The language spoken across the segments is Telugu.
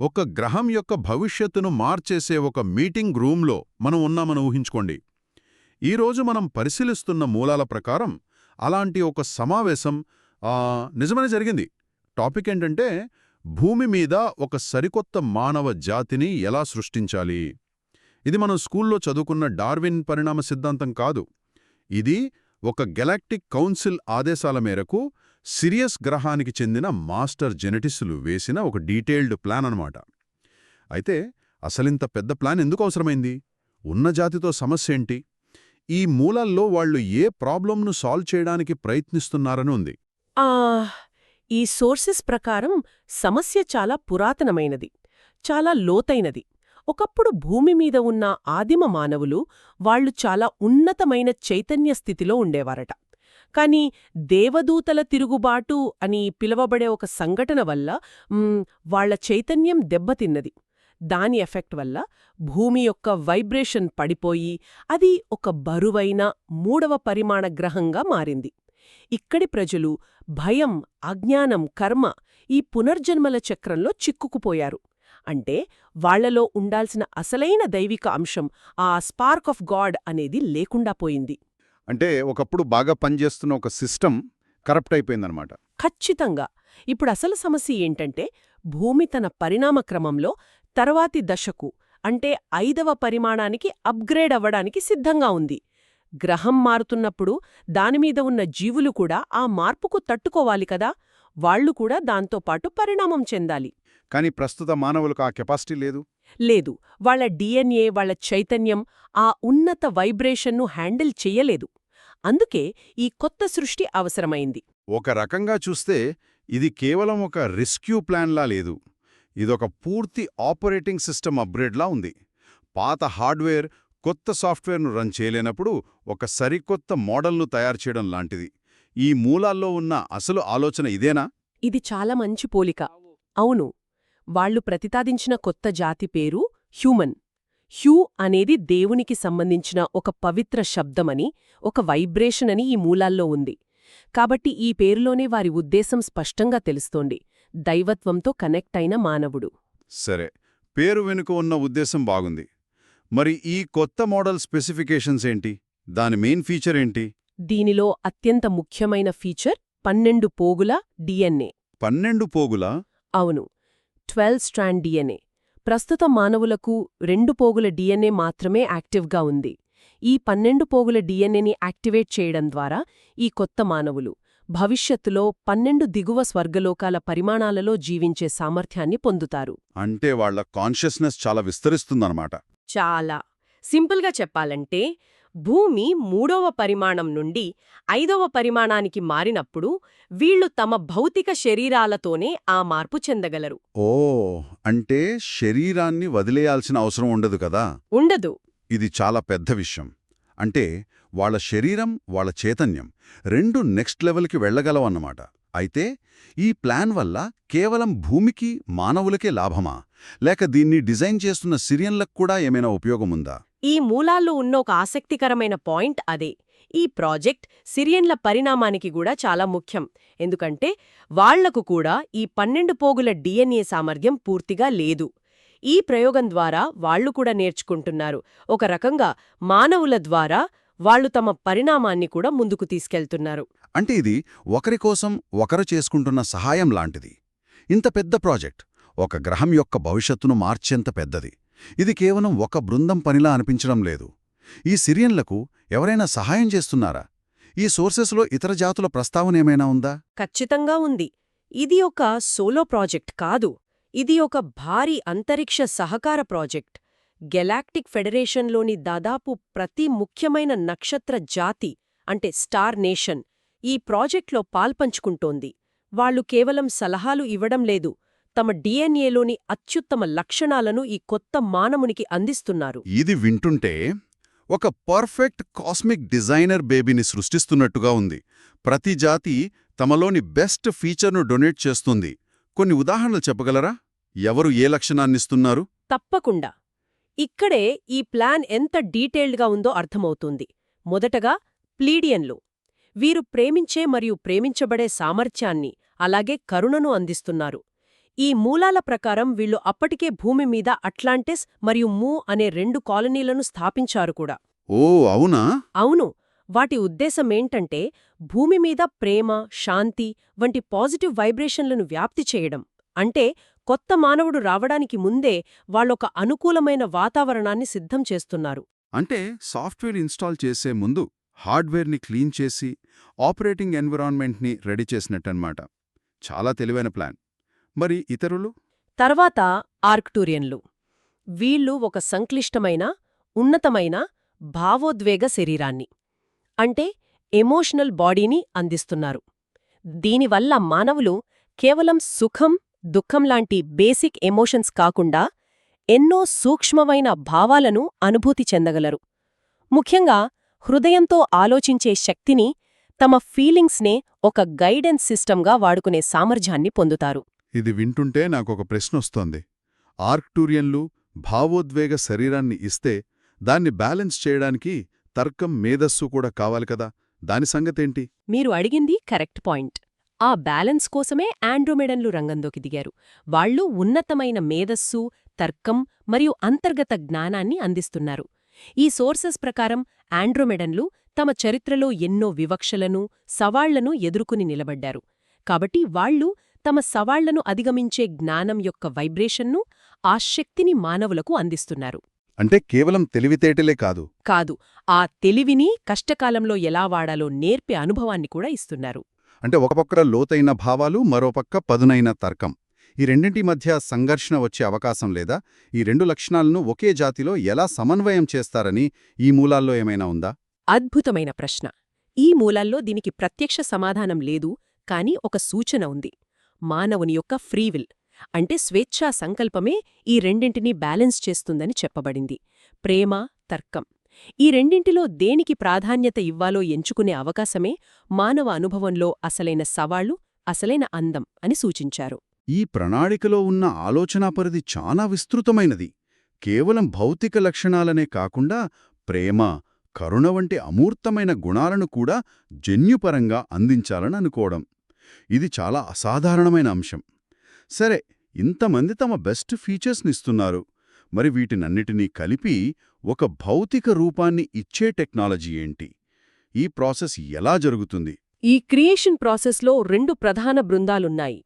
ఒక గ్రహం యొక్క భవిష్యత్తును మార్చేసే ఒక మీటింగ్ రూంలో మనం ఉన్నామని ఊహించుకోండి. ఈరోజు మనం పరిశీలిస్తున్న మూలాల ప్రకారం అలాంటి ఒక సమావేశం నిజమని నిజమనే జరిగింది. టాపిక్ ఏంటంటే భూమి మీద ఒక సరికొత్త మానవ జాతిని ఎలా సృష్టించాలి? ఇది మనం స్కూల్లో చదువుకున్న డార్విన్ పరిణామ సిద్ధాంతం కాదు. ఇది ఒక గెలాక్టిక్ కౌన్సిల్ ఆదేశాల మేరకు సిరియస్ గ్రహానికి చెందిన మాస్టర్ జెనెటిస్టులు వేసిన ఒక డీటెయిల్డ్ ప్లాన్ అనమాట అయితే అసలింత పెద్ద ప్లాన్ ఎందుకు అవసరమైంది? ఉన్న జాతితో సమస్య ఏంటి? ఈ మూలాల్లో వాళ్ళు ఏ ప్రాబ్లంను సాల్వ్ చేయడానికి ప్రయత్నిస్తున్నారని ఉంది. ఈ సోర్సెస్ ప్రకారం సమస్య చాలా పురాతనమైనది చాలా లోతైనది. ఒకప్పుడు భూమి మీద ఉన్న ఆదిమ మానవులు వాళ్ళు చాలా ఉన్నతమైన చైతన్య స్థితిలో ఉండేవారట. కాని దేవదూతల తిరుగుబాటు అని పిలవబడే ఒక సంఘటన వల్ల వాళ్ళ వాళ్ళ చైతన్యం దెబ్బతిన్నది. దాని ఎఫెక్ట్ వల్ల భూమి యొక్క వైబ్రేషన్ పడిపోయి అది ఒక బరువైన మూడవ పరిమాణ గ్రహంగా మారింది. ఇక్కడి ప్రజలు భయం అజ్ఞానం కర్మ ఈ పునర్జన్మల చక్రంలో చిక్కుకుపోయారు. అంటే వాళ్ళలో ఉండాల్సిన అసలైన దైవిక అంశం ఆ స్పార్క్ ఆఫ్ గాడ్ అనేది లేకుండా పోయింది. అంటే ఒకప్పుడు బాగా పనిచేస్తున్న ఒక సిస్టమ్ కరప్ట్ అయిపోయిందనమాట ఖచ్చితంగా. ఇప్పుడు అసలు సమస్య ఏంటంటే భూమి తన పరిణామ క్రమంలో తర్వాతి దశకు అంటే ఐదవ పరిమాణానికి అప్గ్రేడ్ అవ్వడానికి సిద్ధంగా ఉంది. గ్రహం మారుతున్నప్పుడు దానిమీద ఉన్న జీవులు కూడా ఆ మార్పుకు తట్టుకోవాలి కదా! వాళ్ళు కూడా దాంతోపాటు పరిణామం చెందాలి. కానీ ప్రస్తుత మానవులకు ఆ కెపాసిటీ లేదు? లేదు. వాళ్ళ డిఎన్ఏ వాళ్ళ చైతన్యం ఆ ఉన్నత వైబ్రేషన్ను హ్యాండిల్ చెయ్యలేదు అందుకే ఈ కొత్త సృష్టి అవసరమైంది. ఒక రకంగా చూస్తే ఇది కేవలం ఒక రెస్క్యూ ప్లాన్లా లేదు. ఇదొక పూర్తి ఆపరేటింగ్ సిస్టమ్ అప్గ్రేడ్లా ఉంది. పాత హార్డ్వేర్ కొత్త సాఫ్ట్వేర్ను రన్ చేయలేనప్పుడు ఒక సరికొత్త మోడల్ను తయారు చేయడం లాంటిది. ఈ మూలాల్లో ఉన్న అసలు ఆలోచన ఇదేనా? ఇది చాలా మంచి పోలిక. అవును. వాళ్ళు ప్రతిపాదించిన కొత్త జాతి పేరు హ్యూమన్. హ్యూ అనేది దేవునికి సంబంధించిన ఒక పవిత్ర శబ్దమని ఒక వైబ్రేషన్ అని ఈ మూలాల్లో ఉంది. కాబట్టి ఈ పేరులోనే వారి ఉద్దేశం స్పష్టంగా తెలుస్తోంది. దైవత్వంతో కనెక్ట్ అయిన మానవుడు. సరే పేరు వెనుక ఉన్న ఉద్దేశం బాగుంది. మరి ఈ కొత్త మోడల్ స్పెసిఫికేషన్స్ ఏంటి? దాని మెయిన్ ఫీచర్ ఏంటి? దీనిలో అత్యంత ముఖ్యమైన ఫీచర్ పన్నెండు పోగుల డిఎన్ఏ. పన్నెండు పోగులా? అవును. Twelve strand DNA. ప్రస్తుత మానవులకు రెండు పోగుల డిఎన్ఏ మాత్రమే యాక్టివ్గా ఉంది. ఈ పన్నెండు పోగుల డిఎన్ఏని యాక్టివేట్ చేయడం ద్వారా ఈ కొత్త మానవులు భవిష్యత్తులో పన్నెండు దిగువ స్వర్గలోకాల పరిమాణాలలో జీవించే సామర్థ్యాన్ని పొందుతారు. అంటే వాళ్ళ కాన్షియస్నెస్ చాలా విస్తరిస్తుందన్నమాట. చాలా. సింపుల్గా చెప్పాలంటే భూమి మూడవ పరిమాణం నుండి ఐదవ పరిమాణానికి మారినప్పుడు వీళ్ళు తమ భౌతిక శరీరాలతోనే ఆ మార్పు చెందగలరు. ఓ అంటే శరీరాన్ని వదిలేయాల్సిన అవసరం ఉండదు కదా? ఉండదు. ఇది చాలా పెద్ద విషయం. అంటే వాళ్ళ శరీరం వాళ్ళ చైతన్యం రెండు నెక్స్ట్ లెవెల్కి వెళ్ళగలవన్నమాట అయితే ఈ ప్లాన్ వల్ల కేవలం భూమికి మానవులకే లాభమా? లేక దీన్ని డిజైన్ చేస్తున్న సిరియన్లకు కూడా ఏమైనా ఉపయోగముందా ఈ మూలాల్లో ఉన్న ఒక ఆసక్తికరమైన పాయింట్ అదే. ఈ ప్రాజెక్ట్ సిరియన్ల పరిణామానికి కూడా చాలా ముఖ్యం. ఎందుకంటే వాళ్ళకు కూడా ఈ పన్నెండు పోగుల డిఎన్ఏ సామర్థ్యం పూర్తిగా లేదు. ఈ ప్రయోగం ద్వారా వాళ్ళు కూడా నేర్చుకుంటున్నారు. ఒక రకంగా మానవుల ద్వారా వాళ్ళు తమ పరిణామాన్ని కూడా ముందుకు తీసుకెళ్తున్నారు. అంటే ఇది ఒకరి కోసం ఒకరు చేసుకుంటున్న సహాయం లాంటిది. ఇంత పెద్ద ప్రాజెక్ట్ ఒక గ్రహం యొక్క భవిష్యత్తును మార్చేంత పెద్దది. ఇది కేవలం ఒక బృందం పనిలా అనిపించడం లేదు. ఈ సిరియన్లకు ఎవరైనా సహాయం చేస్తున్నారా? ఈ సోర్సెస్లో ఇతర జాతుల ప్రస్తావనేమైనా ఉందా? ఖచ్చితంగా ఉంది. ఇది ఒక సోలో ప్రాజెక్ట్ కాదు. ఇది ఒక భారీ అంతరిక్ష సహకార ప్రాజెక్ట్. గెలాక్టిక్ ఫెడరేషన్లోని దాదాపు ప్రతి ముఖ్యమైన నక్షత్ర జాతి అంటే స్టార్ నేషన్ ఈ ప్రాజెక్ట్లో పాల్పంచుకుంటోంది. వాళ్ళు కేవలం సలహాలు ఇవ్వడం లేదు. తమ డిఎన్ఏలోని అత్యుత్తమ లక్షణాలను ఈ కొత్త మానవునికి అందిస్తున్నారు. ఇది వింటుంటే ఒక పర్ఫెక్ట్ కాస్మిక్ డిజైనర్ బేబీని సృష్టిస్తున్నట్టుగా ఉంది. ప్రతి జాతి తమలోని బెస్ట్ ఫీచర్ను డొనేట్ చేస్తుంది. కొన్ని ఉదాహరణలు చెప్పగలరా? ఎవరు ఏ లక్షణాన్నిస్తున్నారు? తప్పకుండా. ఇక్కడే ఈ ప్లాన్ ఎంత డీటెయిల్డ్గా ఉందో అర్థమవుతుంది. మొదటగా ప్లీడియన్లు. వీరు ప్రేమించే మరియు ప్రేమించబడే సామర్థ్యాన్ని అలాగే కరుణను అందిస్తున్నారు. ఈ మూలాల ప్రకారం వీళ్ళు అప్పటికే భూమి మీద అట్లాంటిస్ మరియు మూ అనే రెండు కాలనీలను స్థాపించారు కూడా. ఓ అవునా? అవును. వాటి ఉద్దేశమేంటంటే భూమి మీద ప్రేమ శాంతి వంటి పాజిటివ్ వైబ్రేషన్లను వ్యాప్తి చేయడం. అంటే కొత్త మానవుడు రావడానికి ముందే వాళ్ళొక అనుకూలమైన వాతావరణాన్ని సిద్ధం చేస్తున్నారు. అంటే సాఫ్ట్వేర్ ఇన్స్టాల్ చేసే ముందు హార్డ్వేర్ని క్లీన్ చేసి ఆపరేటింగ్ ఎన్విరాన్మెంట్ని రెడీ చేసినట్టన్నమాట. చాలా తెలివైన ప్లాన్. మరి ఇతరులు? తర్వాత ఆర్క్టూరియన్లు. వీళ్ళు ఒక సంక్లిష్టమైన ఉన్నతమైన భావోద్వేగ శరీరాన్ని అంటే ఎమోషనల్ బాడీని అందిస్తున్నారు. దీనివల్ల మానవులు కేవలం సుఖం దుఃఖం లాంటి బేసిక్ ఎమోషన్స్ కాకుండా ఎన్నో సూక్ష్మమైన భావాలను అనుభూతి చెందగలరు. ముఖ్యంగా హృదయంతో ఆలోచించే శక్తిని తమ ఫీలింగ్స్నే ఒక గైడెన్స్ సిస్టంగా వాడుకునే సామర్థ్యాన్ని పొందుతారు. ఇది వింటుంటే నాకొక ప్రశ్న వస్తోంది ఆర్క్టూరియన్లు భావోద్వేగ శరీరాన్ని ఇస్తే దాన్ని బ్యాలెన్స్ చేయడానికి తర్కం మేధస్సు కూడా కావాలి కదా. దాని సంగతేంటి? మీరు అడిగింది కరెక్ట్ పాయింట్. ఆ బ్యాలెన్స్ కోసమే ఆండ్రోమెడన్లు రంగంలోకి దిగారు. వాళ్ళు ఉన్నతమైన మేధస్సు తర్కం మరియు అంతర్గత జ్ఞానాన్ని అందిస్తున్నారు. ఈ సోర్సెస్ ప్రకారం ఆండ్రోమెడన్లు తమ చరిత్రలో ఎన్నో వివక్షలను సవాళ్ళను ఎదుర్కొని నిలబడ్డారు. కాబట్టి వాళ్ళు తమ సవాళ్ళను అధిగమించే జ్ఞానం యొక్క వైబ్రేషన్ను ఆ శక్తిని మానవులకు అందిస్తున్నారు. అంటే కేవలం తెలివితేటలే కాదు. కాదు ఆ తెలివిని కష్టకాలంలో ఎలా వాడాలో నేర్పే అనుభవాన్ని కూడా ఇస్తున్నారు. అంటే ఒక పక్కన లోతైన భావాలు మరోపక్క పదునైన తర్కం. ఈ రెండింటి మధ్య సంఘర్షణ వచ్చే అవకాశం లేదా? ఈ రెండు లక్షణాలను ఒకే జాతిలో ఎలా సమన్వయం చేస్తారని ఈ మూలాల్లో ఏమైనా ఉందా? అద్భుతమైన ప్రశ్న. ఈ మూలాల్లో దీనికి ప్రత్యక్ష సమాధానం లేదు కాని ఒక సూచన ఉంది. మానవుని యొక్క ఫ్రీవిల్ అంటే స్వేచ్ఛా సంకల్పమే ఈ రెండింటినీ బ్యాలెన్స్ చేస్తుందని చెప్పబడింది. ప్రేమ తర్కం ఈ రెండింటిలో దేనికి ప్రాధాన్యత ఇవ్వాలో ఎంచుకునే అవకాశమే మానవ అనుభవంలో అసలైన సవాళ్ళు అసలైన అందం అని సూచించారు. ఈ ప్రణాళికలో ఉన్న ఆలోచనా పరిధి చాలా విస్తృతమైనది. కేవలం భౌతిక లక్షణాలనే కాకుండా ప్రేమ కరుణ వంటి అమూర్తమైన గుణాలను కూడా జన్యుపరంగా అందించాలని అనుకోవడం. ఇది చాలా అసాధారణమైన అంశం. సరే ఇంతమంది తమ బెస్ట్ ఫీచర్స్నిస్తున్నారు. మరి వీటినన్నిటినీ కలిపి ఒక భౌతిక రూపాన్ని ఇచ్చే టెక్నాలజీ ఏంటి? ఈ ప్రాసెస్ ఎలా జరుగుతుంది? ఈ క్రియేషన్ ప్రాసెస్లో రెండు ప్రధాన బృందాలున్నాయి.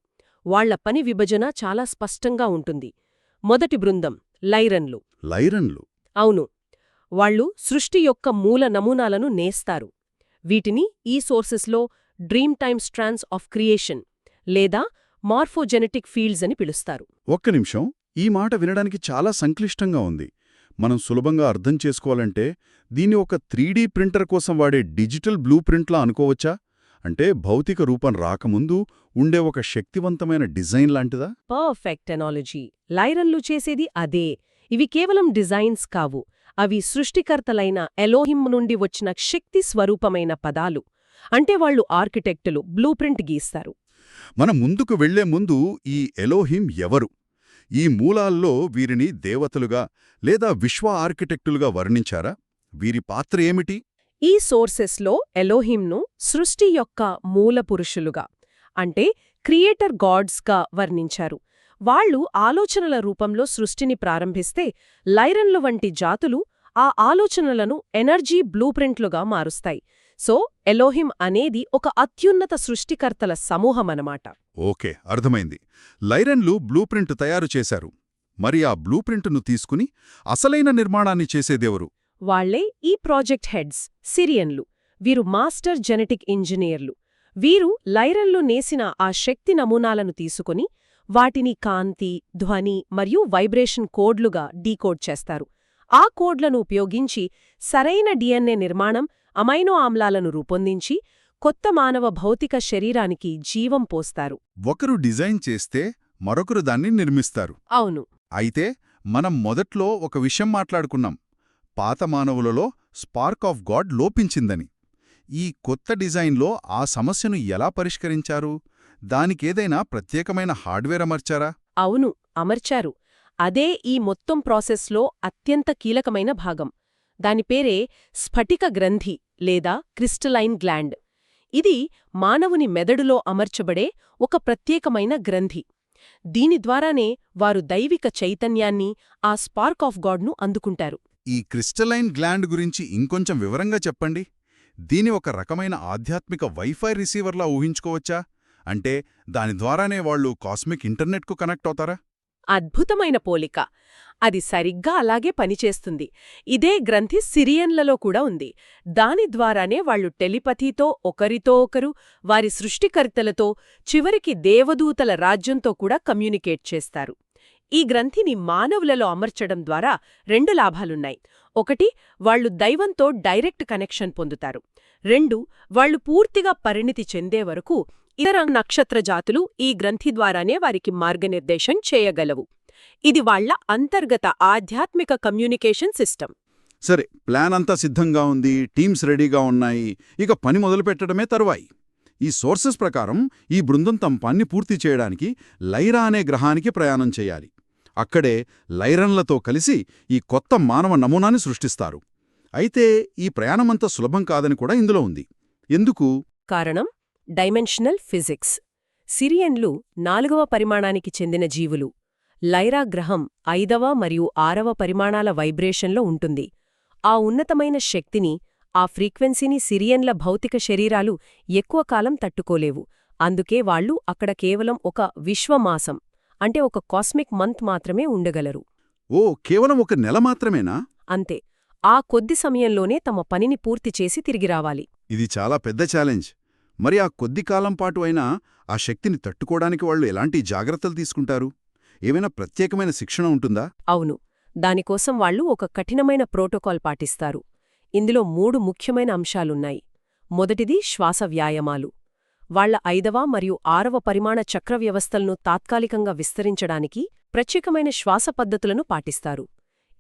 వాళ్ళ పని విభజన చాలా స్పష్టంగా ఉంటుంది. మొదటి బృందం లైరన్లు. లైరన్లు? అవును. వాళ్ళు సృష్టి యొక్క మూల నమూనాలను నేస్తారు. వీటిని ఈ సోర్సెస్లో dream time strands of creation లేదా మార్ఫోజెనెటిక్ ఫీల్డ్స్ అని పిలుస్తారు. ఒక్క నిమిషం ఈ మాట వినడానికి చాలా సంక్లిష్టంగా ఉంది. మనం సులభంగా అర్థం చేసుకోవాలంటే దీన్ని ఒక త్రీడీ ప్రింటర్ కోసం వాడే డిజిటల్ బ్లూ ప్రింట్లా అనుకోవచ్చా? అంటే భౌతిక రూపం రాకముందు ఉండే ఒక శక్తివంతమైన డిజైన్ లాంటిదా? Perfect analogy. లైరన్లు చేసేది అదే. ఇవి కేవలం డిజైన్స్ కావు. అవి సృష్టికర్తలైన ఎలోహిం నుండి వచ్చిన శక్తి స్వరూపమైన పదాలు. అంటే వాళ్ళు ఆర్కిటెక్టులు బ్లూ ప్రింట్ గీస్తారు. మనం ముందుకు వెళ్ళే ముందు ఈ ఎలోహిం ఎవరు? ఈ మూలాల్లో వీరిని దేవతలుగా లేదా విశ్వ ఆర్కిటెక్టులుగా వర్ణించారా? వీరి పాత్ర ఏమిటి? ఈ సోర్సెస్లో ఎలోహింను సృష్టి యొక్క మూలపురుషులుగా అంటే క్రియేటర్ గాడ్స్గా వర్ణించారు. వాళ్ళు ఆలోచనల రూపంలో సృష్టిని ప్రారంభిస్తే లైరన్లు వంటి జాతులు ఆ ఆలోచనలను ఎనర్జీ బ్లూప్రింట్లుగా మారుస్తాయి. సో ఎలోహిం అనేది ఒక అత్యున్నత సృష్టికర్తల సమూహమనమాట. ఓకే అర్థమైంది. లైరన్లు బ్లూప్రింట్ తయారు చేశారు. మరి ఆ బ్లూప్రింట్ను తీసుకుని అసలైన నిర్మాణాన్ని చేసేదెవరు? వాళ్ళే ఈ ప్రాజెక్ట్ హెడ్స్ సిరియన్లు. వీరు మాస్టర్ జెనెటిక్ ఇంజనీర్లు. వీరు లైరన్లు నేసిన ఆ శక్తి నమూనాలను తీసుకుని వాటిని కాంతి ధ్వని మరియు వైబ్రేషన్ కోడ్లుగా డీకోడ్ చేస్తారు. ఆ కోడ్లను ఉపయోగించి సరైన డిఎన్ఏ నిర్మాణం అమైనో ఆమ్లాలను రూపొందించి కొత్త మానవ భౌతిక శరీరానికి జీవం పోస్తారు. ఒకరు డిజైన్ చేస్తే మరొకరు దాన్ని నిర్మిస్తారు. అవును. అయితే మనం మొదట్లో ఒక విషయం మాట్లాడుకున్నాం. పాత మానవులలో స్పార్క్ ఆఫ్ గాడ్ లోపించిందని. ఈ కొత్త డిజైన్లో ఆ సమస్యను ఎలా పరిష్కరించారు? దానికేదైనా ప్రత్యేకమైన హార్డ్వేర్ అమర్చారా? అవును అమర్చారు. అదే ఈ మొత్తం ప్రాసెస్లో అత్యంత కీలకమైన భాగం. దాని పేరే స్ఫటిక గ్రంథి లేదా క్రిస్టలైన్ గ్లాండ్. ఇది మానవుని మెదడులో అమర్చబడే ఒక ప్రత్యేకమైన గ్రంథి. దీని ద్వారానే వారు దైవిక చైతన్యాన్ని ఆ స్పార్క్ ఆఫ్ గాడ్ను అందుకుంటారు. ఈ క్రిస్టలైన్ గ్లాండ్ గురించి ఇంకొంచెం వివరంగా చెప్పండి. దీని ఒక రకమైన ఆధ్యాత్మిక వైఫై రిసీవర్లా ఊహించుకోవచ్చా? అంటే దాని ద్వారానే వాళ్ళు కాస్మిక్ ఇంటర్నెట్కు కనెక్ట్ అవుతారా? అద్భుతమైన పోలిక. అది సరిగ్గా అలాగే పనిచేస్తుంది. ఇదే గ్రంథి సిరియన్లలో కూడా ఉంది. దాని ద్వారానే వాళ్ళు టెలిపథీతో ఒకరితో ఒకరు వారి సృష్టికర్తలతో చివరికి దేవదూతల రాజ్యంతో కూడా కమ్యూనికేట్ చేస్తారు. ఈ గ్రంథిని మానవులలో అమర్చడం ద్వారా రెండు లాభాలున్నాయి. ఒకటి వాళ్ళు దైవంతో డైరెక్ట్ కనెక్షన్ పొందుతారు. రెండు వాళ్ళు పూర్తిగా పరిణితి చెందే వరకు ఇతర నక్షత్ర జాతులు ఈ గ్రంథి ద్వారానే వారికి మార్గనిర్దేశం చేయగలవు. ఇది వాళ్ళ అంతర్గత ఆధ్యాత్మిక కమ్యూనికేషన్ సిస్టమ్ సరే ప్లాన్ అంతా సిద్ధంగా ఉంది టీమ్స్ రెడీగా ఉన్నాయి ఇక పని మొదలుపెట్టడమే తరువాయి. ఈ సోర్సెస్ ప్రకారం ఈ బృందం తమ పని పూర్తి చేయడానికి లైరా అనే గ్రహానికి ప్రయాణం చేయాలి. అక్కడే లైరన్లతో కలిసి ఈ కొత్త మానవ నమూనాని సృష్టిస్తారు. అయితే ఈ ప్రయాణమంత సులభం కాదని కూడా ఇందులో ఉంది. ఎందుకు? కారణం? Dimensional physics. సిరియన్లు నాలుగవ పరిమాణానికి చెందిన జీవులు. లైరా గ్రహం ఐదవ మరియు ఆరవ పరిమాణాల వైబ్రేషన్లో ఉంటుంది. ఆ ఉన్నతమైన శక్తిని ఆ ఫ్రీక్వెన్సీని సిరియన్ల భౌతిక శరీరాలు ఎక్కువ కాలం తట్టుకోలేవు. అందుకే వాళ్ళు అక్కడ కేవలం ఒక విశ్వమాసం అంటే ఒక కాస్మిక్ మంత్ మాత్రమే ఉండగలరు. ఓ కేవలం ఒక నెల మాత్రమేనా? అంతే. ఆ కొద్ది సమయంలోనే తమ పనిని పూర్తి చేసి తిరిగి రావాలి. ఇది చాలా పెద్ద ఛాలెంజ్. మరి ఆ కొద్ది కాలం పాటు అయినా ఆ శక్తిని తట్టుకోవడానికి వాళ్ళు ఎలాంటి జాగ్రత్తలు తీసుకుంటారు? ఏమైనా ప్రత్యేకమైన శిక్షణ ఉంటుందా? అవును. దానికోసం వాళ్ళు ఒక కఠినమైన ప్రోటోకాల్ పాటిస్తారు. ఇందులో మూడు ముఖ్యమైన అంశాలున్నాయి. మొదటిది శ్వాస వ్యాయామాలు. వాళ్ళ ఐదవ మరియు ఆరవ పరిమాణ చక్ర వ్యవస్థలను తాత్కాలికంగా విస్తరించడానికి ప్రత్యేకమైన శ్వాస పద్ధతులను పాటిస్తారు.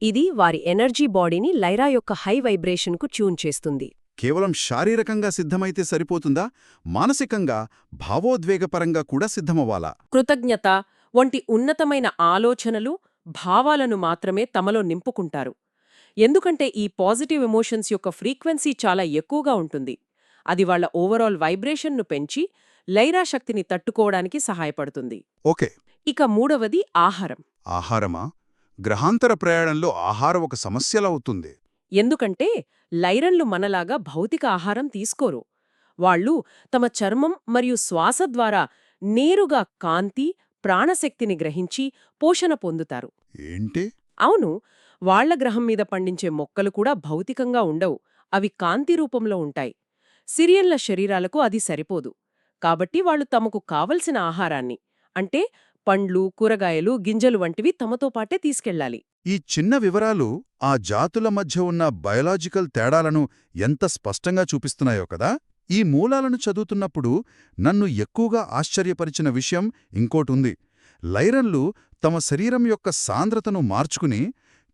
ఇది వారి ఎనర్జీ బాడీని లైరా యొక్క హై వైబ్రేషన్కు ట్యూన్ చేస్తుంది. కేవలం శారీరకంగా సిద్ధమైతే సరిపోతుందా? మానసికంగా భావోద్వేగపరంగా కూడా సిద్ధమవ్వాలా? కృతజ్ఞత వంటి ఉన్నతమైన ఆలోచనలు భావాలను మాత్రమే తమలో నింపుకుంటారు. ఎందుకంటే ఈ పాజిటివ్ ఎమోషన్స్ యొక్క ఫ్రీక్వెన్సీ చాలా ఎక్కువగా ఉంటుంది. అది వాళ్ళ ఓవరాల్ వైబ్రేషన్ను పెంచి లైరా శక్తిని తట్టుకోవడానికి సహాయపడుతుంది. ఓకే. ఇక మూడవది ఆహారం. ఆహారమా? గ్రహాంతర ప్రయాణంలో ఆహారం ఒక సమస్యలవుతుంది ఎందుకంటే లైరన్లు మనలాగా భౌతిక ఆహారం తీసుకోరు. వాళ్ళు తమ చర్మం మరియు శ్వాస ద్వారా నేరుగా కాంతి ప్రాణశక్తిని గ్రహించి పోషణ పొందుతారు. ఏంటి? అవును వాళ్ళ గ్రహం మీద పండించే మొక్కలు కూడా భౌతికంగా ఉండవు అవి కాంతి రూపంలో ఉంటాయి. సిరియన్ల శరీరాలకు అది సరిపోదు. కాబట్టి వాళ్ళు తమకు కావలసిన ఆహారాన్ని అంటే పండ్లు కూరగాయలు గింజలు వంటివి తమతో పాటే తీసుకెళ్ళాలి ఈ చిన్న వివరాలు ఆ జాతుల మధ్య ఉన్న బయోలాజికల్ తేడాలను ఎంత స్పష్టంగా చూపిస్తున్నాయో కదా? ఈ మూలాలను చదువుతున్నప్పుడు నన్ను ఎక్కువగా ఆశ్చర్యపరిచిన విషయం ఇంకోటుంది. లైరన్లు తమ శరీరం యొక్క సాంద్రతను మార్చుకుని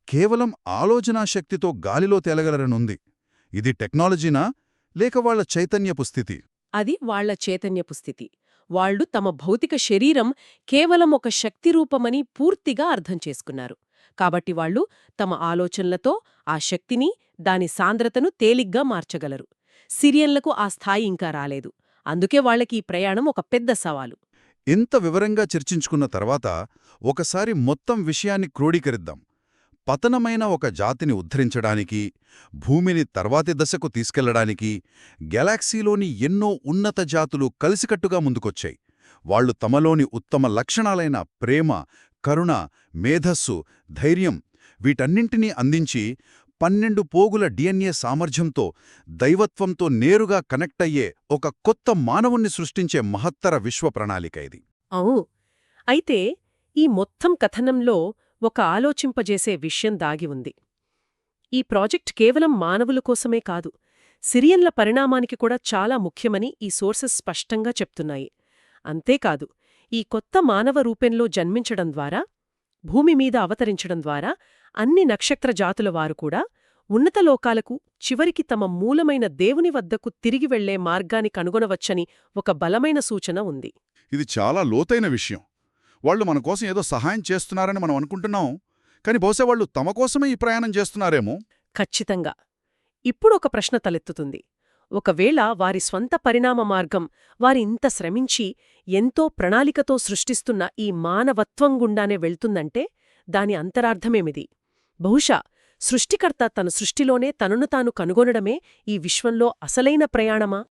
కేవలం ఆలోచనా శక్తితో గాలిలో తేలగలరనుంది. ఇది టెక్నాలజీనా లేక వాళ్ళ చైతన్యపు స్థితి? అది వాళ్ళ చైతన్యపు స్థితి. వాళ్ళు తమ భౌతిక శరీరం కేవలం ఒక శక్తి రూపమని పూర్తిగా అర్థం చేసుకున్నారు. కాబట్టి వాళ్ళు తమ ఆలోచనలతో ఆ శక్తిని దాని సాంద్రతను తేలిగ్గా మార్చగలరు. సిరియన్లకు ఆ స్థాయి ఇంకా రాలేదు. అందుకే వాళ్ళకి ఈ ప్రయాణం ఒక పెద్ద సవాలు. ఇంత వివరంగా చర్చించుకున్న తర్వాత ఒకసారి మొత్తం విషయాన్ని క్రోడీకరిద్దాం. పతనమైన ఒక జాతిని ఉద్ధరించడానికి భూమిని తర్వాతి దశకు తీసుకెళ్ళడానికి గెలాక్సీలోని ఎన్నో ఉన్నత జాతులు కలిసికట్టుగా ముందుకొచ్చాయి. వాళ్ళు తమలోని ఉత్తమ లక్షణాలైన ప్రేమ కరుణ మేధస్సు ధైర్యం వీటన్నింటినీ అందించి పన్నెండు పోగుల డిఎన్ఏ సామర్థ్యంతో దైవత్వంతో నేరుగా కనెక్ట్ అయ్యే ఒక కొత్త మానవుణ్ణి సృష్టించే మహత్తర విశ్వ ప్రణాళిక ఇది. అవు అయితే ఈ మొత్తం కథనంలో ఒక ఆలోచింపజేసే విషయం దాగి ఉంది. ఈ ప్రాజెక్ట్ కేవలం మానవుల కోసమే కాదు సిరియన్ల పరిణామానికి కూడా చాలా ముఖ్యమని ఈ సోర్సెస్ స్పష్టంగా చెప్తున్నాయి. అంతేకాదు ఈ కొత్త మానవ రూపంలో జన్మించడం ద్వారా భూమి మీద అవతరించడం ద్వారా అన్ని నక్షత్ర జాతుల వారు కూడా ఉన్నత లోకాలకు చివరికి తమ మూలమైన దేవుని వద్దకు తిరిగి వెళ్ళే మార్గాన్ని కనుగొనవచ్చని ఒక బలమైన సూచన ఉంది. ఇది చాలా లోతైన విషయం. వాళ్ళు మన కోసం ఏదో సహాయం చేస్తున్నారని మనం అనుకుంటున్నాం. కానీ బహుశా వాళ్ళు తమ కోసమే ఈ ప్రయాణం చేస్తున్నారేమో? ఖచ్చితంగా. ఇప్పుడు ఒక ప్రశ్న తలెత్తుతుంది. ఒకవేళ వారి స్వంత పరిణామ మార్గం వారి ఇంత శ్రమించి ఎంతో ప్రణాళికతో సృష్టిస్తున్న ఈ మానవత్వం గుండానే వెళ్తుందంటే దాని అంతరార్థమేమిది? బహుశా సృష్టికర్త తన సృష్టిలోనే తనను తాను కనుగొనడమే ఈ విశ్వంలో అసలైన ప్రయాణమా?